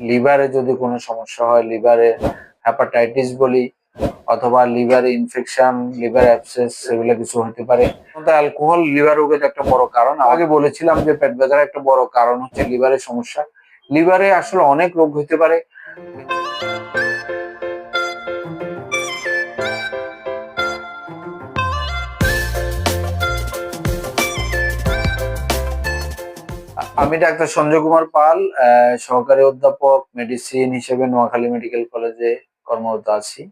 লিভারে যদি কোনো সমস্যা হয়, লিভারে হ্যাপাটাইটিস বলি অথবা লিভার ইনফেকশন লিভার অ্যাবসেস সেগুলো কিছু হতে পারে। অ্যালকোহল লিভার রোগের একটা বড় কারণ। আগে বলেছিলাম যে পেট ব্যথার একটা বড় কারণ হচ্ছে লিভারের সমস্যা। লিভারে আসলে অনেক রোগ হতে পারে। আমি ডাক্তার সঞ্জয় কুমার পাল সহকারী অধ্যাপক মেডিসিন হিসেবে নোয়াখালী মেডিকেল কলেজে কর্মরত আছি।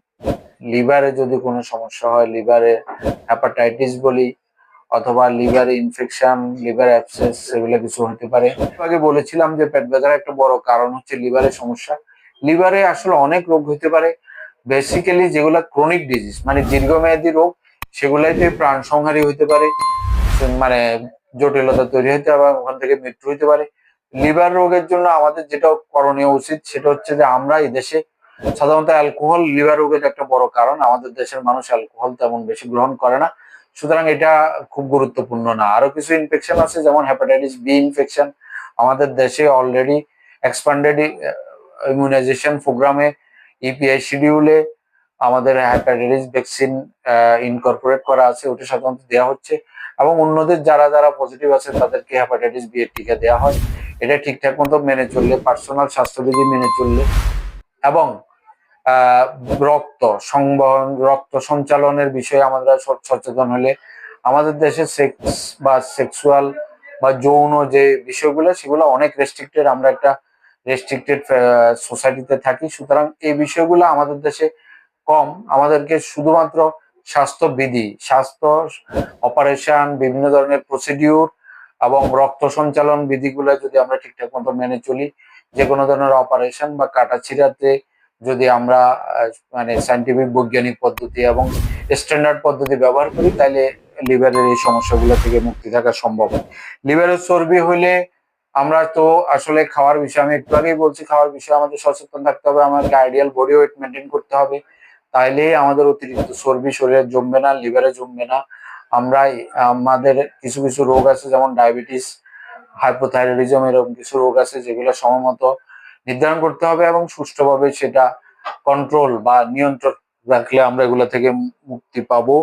লিভারে যদি কোনো সমস্যা হয়, লিভারে হ্যাপাটাইটিস বলি অথবা লিভারে ইনফেকশন লিভার অ্যাবসেস সেগুলো কিছু হতে পারে। আগে বলেছিলাম যে পেট ব্যথার একটা বড় কারণ হচ্ছে লিভারের সমস্যা। লিভারে আসলে অনেক রোগ হতে পারে। বেসিক্যালি যেগুলো ক্রনিক ডিজিজ মানে দীর্ঘমেয়াদী রোগ সেগুলাইতে প্রাণ সংহারী হতে পারে। মানে জটিলতা তৈরি হতে পারে ওখান থেকে মৃত্যু হতে পারে। লিভার রোগের জন্য আমাদের যেটা করণীয় উচিত, সেটা হচ্ছে যে আমরা এই দেশে সাধারণত অ্যালকোহল, লিভার রোগের একটা বড় কারণ। আমাদের দেশের মানুষ অ্যালকোহল তেমন বেশি গ্রহণ করে না। সুতরাং এটা খুব গুরুত্বপূর্ণ না। আরও কিছু ইনফেকশন আছে, যেমন হেপাটাইটিস বি ইনফেকশন আমাদের দেশে অলরেডি এক্সপান্ডেড ইমিউনাইজেশন প্রোগ্রামে ইপিআই শিডিউলে আমাদের হেপাটাইটিস ভ্যাকসিন ইনকর্পোরেট করা আছে, ওটা সাধারণত দেওয়া হচ্ছে। এবং অন্যদের যারা যারা পজিটিভ আছে তাদেরকে হেপাটাইটিস বি এর টিকা দেওয়া হয়। এটা ঠিকঠাক মতো মেনে চললে পার্সোনাল স্বাস্থ্যবিধি মেনে চললে। এবং রক্ত সংবহন, রক্ত সঞ্চালনের বিষয়ে আমরা সচেতন হলে আমাদের দেশে সেক্স বা সেক্সুয়াল বা যৌন যে বিষয়গুলো, সেগুলো অনেক রেস্ট্রিক্টেড আমরা একটা রেস্ট্রিক্টেড সোসাইটিতে থাকি। সুতরাং এই বিষয়গুলো আমাদের দেশে কম। আমাদেরকে শুধুমাত্র স্বাস্থ্যবিধি, স্বাস্থ্য অপারেশন বিভিন্ন ধরনের প্রসিডিউর এবং রক্ত সঞ্চালন বিধিগুলো যদি আমরা ঠিকঠাক মতো মেনে চলি যে কোনো ধরনের অপারেশন বা কাটাছিড়াতে যদি আমরা মানে সাইন্টিফিক বৈজ্ঞানিক পদ্ধতি এবং স্ট্যান্ডার্ড পদ্ধতি ব্যবহার করি তাহলে লিভারের এই সমস্যাগুলো থেকে মুক্তি থাকা সম্ভব লিভারের চর্বি হলে আমরা তো আসলে খাওয়ার বিষয়ে আমি একটু আগেই বলছি, খাওয়ার বিষয়ে আমাদের সচেতন থাকতে হবে, আমাদেরকে আইডিয়াল বডি ওয়েট মেনটেন করতে হবে। তাইলে আমাদের অতিরিক্ত চর্বি শরীরে জমবে না লিভারে জমবে না। আমরাই আমাদের কিছু কিছু রোগ আছে, যেমন ডায়াবেটিস হাইপোথাইরয়েডিজম এরকম কিছু রোগ আছে, যেগুলো সময়মতো নির্ধারণ করতে হবে এবং সুষ্ঠুভাবে সেটা কন্ট্রোল বা নিয়ন্ত্রণ রাখলে আমরা এগুলো থেকে মুক্তি পাবো।